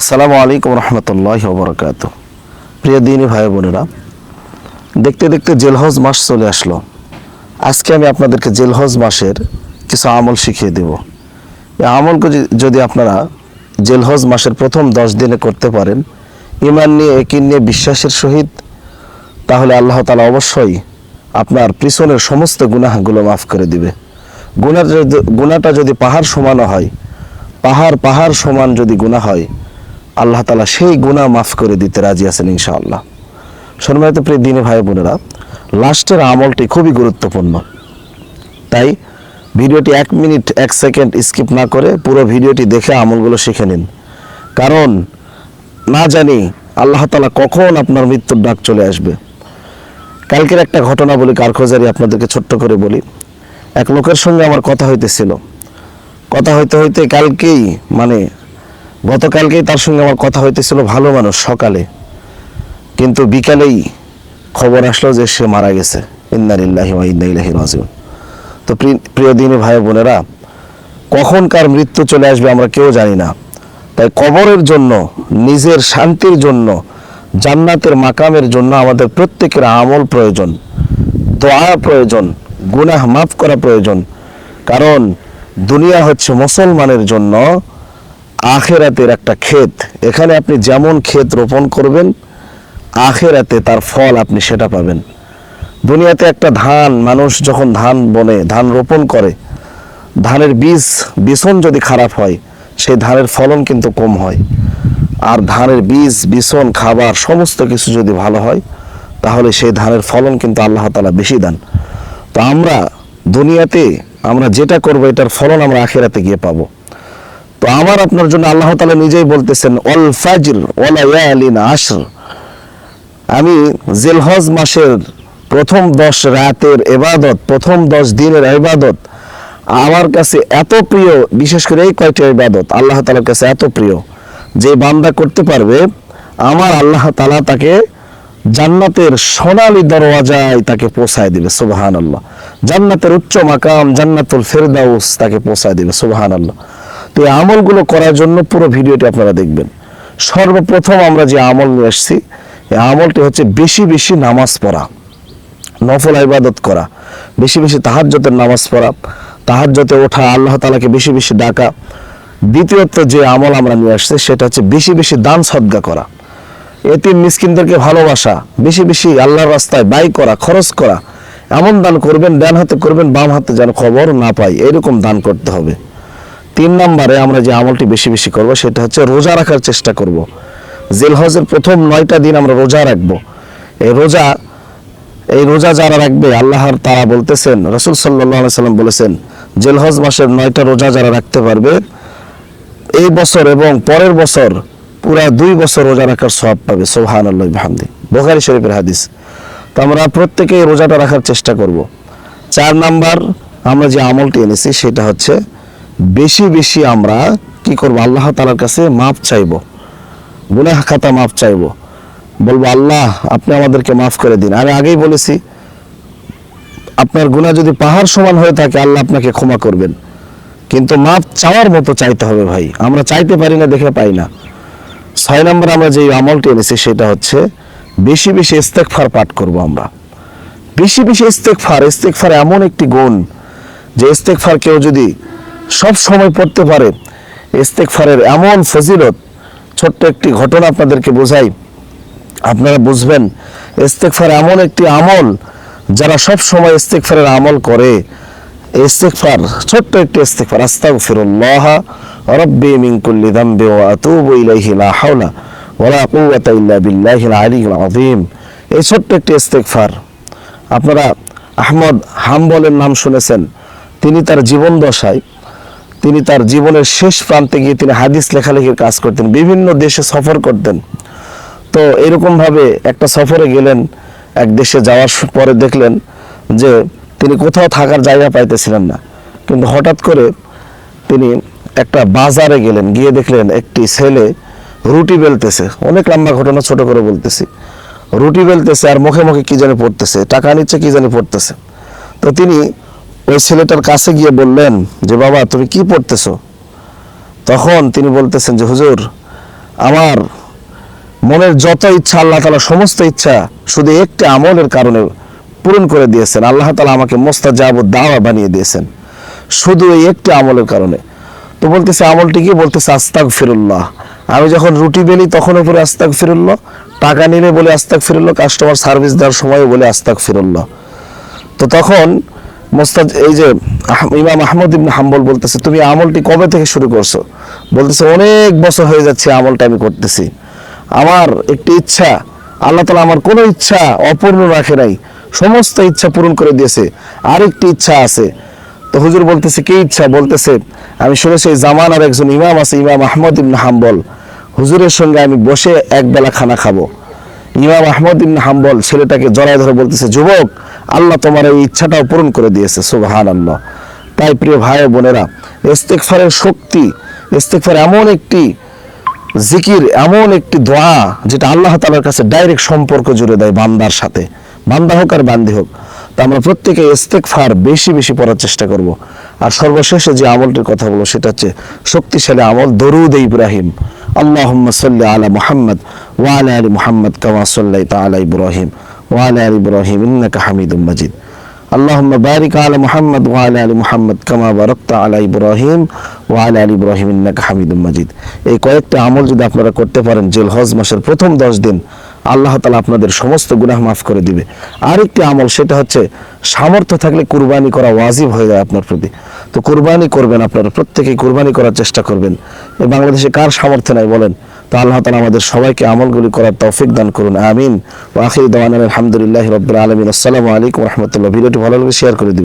আসসালামু আলাইকুম রহমতুল্লাহ বরকাত প্রিয় দিনী ভাই বোনেরা, দেখতে দেখতে জেলহজ মাস চলে আসলো। আজকে আমি আপনাদেরকে জেলহজ মাসের কিছু আমল শিখিয়ে দেব। এই আমলকে যদি- আপনারা জেলহজ মাসের প্রথম দশ দিনে করতে পারেন ইমান নিয়ে, একিন নিয়ে, বিশ্বাসের সহিত, তাহলে আল্লাহ তালা অবশ্যই আপনার পিছনের সমস্ত গুনাহগুলো মাফ করে দিবে। যদি গুনাটা যদি পাহাড় সমানও হয়, পাহাড় পাহাড় সমান যদি গুনাহ হয় আল্লাহ তালা সেই গুনাহ মাফ করে দিতে রাজি আছেন ইনশাআল্লাহ। সম্মানিত প্রিয় দিনী ভাই বোনেরা, লাস্টের আমলটি খুবই গুরুত্বপূর্ণ। তাই ভিডিওটি এক মিনিট, এক সেকেন্ড স্কিপ না করে পুরো ভিডিওটি দেখে আমলগুলো শিখে নিন। কারণ না জানি আল্লাহ তালা কখন আপনার মৃত্যুর ডাক চলে আসবে। কালকের একটা ঘটনা বলি, কারখোজারি আপনাদেরকে ছোট্ট করে বলি। এক লোকের সঙ্গে আমার কথা হইতেছিল। কথা হইতে হইতে কালকেই মানে গতকালকেই তার সঙ্গে আমার কথা হইতেছিল ভালো মানুষ সকালে। কিন্তু বিকালেই খবর আসলো যে সে মারা গেছে। ইন্নারিল্লাহি ওয়া রাজিউন। তো প্রি- প্রিয় দিনী ভাই বোনেরা, কখন কার মৃত্যু চলে আসবে আমরা কেউ জানি না। তাই কবরের জন্য, নিজের শান্তির জন্য, জান্নাতের মাকামের জন্য আমাদের প্রত্যেকের আমল প্রয়োজন, দোয়া প্রয়োজন, গুনাহ মাফ করা প্রয়োজন। কারণ দুনিয়া হচ্ছে মুসলমানের জন্য আখেরাতের একটা ক্ষেত। এখানে আপনি যেমন ক্ষেত রোপণ করবেন, আখেরাতে তার ফল আপনি সেটা পাবেন। দুনিয়াতে একটা ধান, মানুষ যখন ধান বনে, ধান রোপণ করে, ধানের বীজ বিছন যদি খারাপ হয়, সেই ধানের ফলন কিন্তু কম হয়। আর ধানের বীজ বিছন খাবার সমস্ত কিছু যদি ভালো হয়, তাহলে সেই ধানের ফলন কিন্তু আল্লাহ তালা বেশি দেন। তো আমরা দুনিয়াতে আমরা যেটা করব, এটার ফলন আমরা আখেরাতে গিয়ে পাবো। তো আমার আপনার জন্য আল্লাহ তালা নিজেই বলতেছেন অল ফাজর ওয়ালায়ালিন আশর। আমি জেলহজ মাসের প্রথম দশ রাতের এবাদত প্রথম দশ দিনের ইবাদত আমার কাছে এত প্রিয়, বিশেষ করে এই কয়টি ইবাদত আল্লাহ তালার কাছে এত প্রিয়, যে বান্দা করতে পারবে, আমার আল্লাহ তালা তাকে জান্নাতের সোনালী দরওয়াজায় তাকে পৌঁছায় দিবে সুবাহান আল্লাহ জান্নাতের উচ্চ মাকাম, জান্নাতুল ফেরদাউস তাকে পৌঁছায় দিবে সুবাহান আল্লাহ তো এই আমলগুলো করার জন্য পুরো ভিডিওটি আপনারা দেখবেন। সর্বপ্রথম আমরা যে আমল নিয়ে এসেছি এই আমলটি হচ্ছে বেশি বেশি নামাজ পড়া, নফল ইবাদত করা, বেশি বেশি তাহাজ্জতের নামাজ পড়া তাহাজ্জতে ওঠা, আল্লাহ তালাকে বেশি বেশি ডাকা। দ্বিতীয়ত যে আমল আমরা নিয়ে আসছি, সেটা হচ্ছে বেশি বেশি দান সদ্গা করা। এতিম মিসকিনদেরকে ভালোবাসা, বেশি বেশি আল্লাহর রাস্তায় ব্যয় করা, খরচ করা, এমন দান করবেন, ডান হাতে করবেন, বাম হাতে যেন খবর না পাই, এরকম দান করতে হবে। তিন নম্বরে আমরা যে আমলটি বেশি বেশি করব, সেটা হচ্ছে রোজা রাখার চেষ্টা করব। জেলহজের প্রথম নয়টা দিন আমরা রোজা রাখব। এই রোজা এই রোজা যারা রাখবে, আল্লাহর তারা বলতেছেন, রসুল সাল্লাহ সাল্লাম বলেছেন, জেলহজ মাসের নয়টা রোজা যারা রাখতে পারবে, এই বছর এবং পরের বছর পুরা দুই বছর রোজা রাখার সব পাবে। সোহান আল্লাহ বোখারি শরীফের হাদিস। তো আমরা প্রত্যেকে এই রোজাটা রাখার চেষ্টা করব। চার নাম্বার আমরা যে আমলটি এনেছি, সেটা হচ্ছে বেশি বেশি আমরা কি করব? আল্লাহ তালার কাছে মাপ চাইব। গুনাহ খাতা মাপ চাইব। বলব, আল্লাহ, আপনি আমাদেরকে মাফ করে দিন। আমি আগেই বলেছি, আপনার গুনাহ যদি পাহাড় সমান হয়ে থাকে, আল্লাহ আপনাকে ক্ষমা করবেন। কিন্তু মাপ চাওয়ার মতো চাইতে হবে ভাই। আমরা চাইতে পারি না, দেখে পাই না। ছয় নম্বর আমরা যে আমলটি এনেছি, সেটা হচ্ছে বেশি বেশি ইস্তেকফার পাঠ করব আমরা। বেশি বেশি ইস্তেকফার ইস্তেকফার এমন একটি গুণ যে ইস্তেকফার কেউ যদি সব সময় পড়তে পারে। ইস্তেকফারের এমন ফজিলত, ছোট্ট একটি ঘটনা আপনাদেরকে বোঝাই। আপনারা বুঝবেন ইস্তেকফার এমন একটি আমল যারা সব সময় ইস্তেকফারের আমল করে। ইস্তেকফার ছোট্ট একটি ইস্তেকফার আস্তাগফিরুল্লাহ, রব্বি মিন কুল্লি যামবি ওয়া আতুবু ইলাইহি, লা হাওলা ওয়ালা কুওয়াতা ইল্লা বিল্লাহিল আলিয়্যিল আযীম। এই ছোট্ট একটি ইস্তেকফার আপনারা আহমদ হাম্বলের নাম শুনেছেন, তিনি তার জীবন দশায় তিনি তার জীবনের শেষ প্রান্তে গিয়ে তিনি হাদিস লেখালেখির কাজ করতেন, বিভিন্ন দেশে সফর করতেন। তো এরকম ভাবে একটা সফরে গেলেন, এক দেশে যাওয়ার পরে দেখলেন যে তিনি কোথাও থাকার জায়গা পাইতেছিলেন না। কিন্তু হঠাৎ করে তিনি একটা বাজারে গেলেন, গিয়ে দেখলেন একটি ছেলে রুটি বেলতেছে। অনেক লম্বা ঘটনা, ছোট করে বলতেছি। রুটি বেলতেছে আর মুখে মুখে কি জানি পড়তেছে, টাকা নিচ্ছে কি জানি পড়তেছে। তো তিনি ওই ছেলেটার কাছে গিয়ে বললেন যে, বাবা, তুমি কি পড়তেছো? তখন তিনি বলতেছেন যে, হুজুর, আমার মনের যত ইচ্ছা, আল্লাহ তালা সমস্ত ইচ্ছা শুধু একটি আমলের কারণে পূরণ করে দিয়েছেন। আল্লাহ তালা আমাকে মোস্তাজাব দাওয়া বানিয়ে দিয়েছেন শুধু এই একটি আমলের কারণে। তো বলতেছে, আমলটি কি? বলতেছে আস্তাক ফিরুল্লাহ আমি যখন রুটি বেলি তখন উপরে আস্তাক ফিরুল্লাহ টাকা নিলে বলে আস্তাক ফিরুল্লাহ কাস্টমার সার্ভিস দেওয়ার সময় বলে আস্তাক ফিরুল্লাহ তো তখন মোস্তাদ, এই যে ইমাম আহমদ ইবনে হাম্বল বলতেছে, তুমি আমলটি কবে থেকে শুরু করছ? বলতেছে, অনেক বছর হয়ে যাচ্ছে আমলটা আমি করতেছি। আমার একটি ইচ্ছা, আল্লাহ তালা আমার কোনো ইচ্ছা অপূর্ণ রাখে নাই। সমস্ত ইচ্ছা পূরণ করে দিয়েছে। আরেকটি ইচ্ছা আছে। তো হুজুর বলতেছে, কি ইচ্ছা? বলতেছে, আমি শুনেছি জামানার একজন ইমাম আছে, ইমাম আহমদ ইবনে হাম্বল। হুজুরের সঙ্গে আমি বসে এক বেলা খানা খাব। ইমাম আহমদ ইবনে হাম্বল ছেলেটাকে জড়ায় ধরে বলতেছে, যুবক আল্লাহ তোমার এই ইচ্ছাটাও পূরণ করে দিয়েছে সুবাহান আল্লাহ তাই প্রিয় ভাই বোনেরা ইস্তেকফারের শক্তি ইস্তেকফার এমন একটি জিকির, এমন একটি দোয়া যেটা আল্লাহ তালার কাছে ডাইরেক্ট সম্পর্ক জুড়ে দেয় বান্দার সাথে। বান্দা হোক আর বান্দি হোক, তা আমরা প্রত্যেকে ইস্তেকফার বেশি বেশি পড়ার চেষ্টা করব। আর সর্বশেষে যে আমলটির কথা বলব, সেটা হচ্ছে শক্তিশালী আমল দরুদ ইব্রাহিম। আল্লাহ সাল্লি আলা মোহাম্মদ ওয়ালা আলী মোহাম্মদ কামা সাল্লাই তা আলা ইব্রাহিম। وعلى ال ابراهيم انك حميد مجيد اللهم بارك على محمد وعلى ال محمد كما باركت على ابراهيم وعلى ال ابراهيم انك حميد مجيد এই কয়েকটা আমল যদি আপনারা করতে পারেন জেল হজ মাসের প্রথম দশ দিন আল্লাহ তালা আপনাদের সমস্ত গুনাহ মাফ করে দিবে আরেকটি আমল সেটা হচ্ছে সামর্থ্য থাকলে কুরবানি করা ওয়াজিব হয়ে যায় আপনার প্রতি তো কুরবানি করবেন আপনারা প্রত্যেকেই কুরবানি করার চেষ্টা করবেন এই বাংলাদেশে কার সামর্থ্য নাই বলেন তো আল্লাহ তালা আমাদের সবাইকে আমলগুলি করার তৌফিক দান করুন, আমিন। ওয়াখির দোয়ান আলহামদুলিল্লাহ রবিল আলমিন। আসসালামু আলাইকুম রহমতুল্লাহ। ভিডিওটি ভালো লাগে শেয়ার করে দিন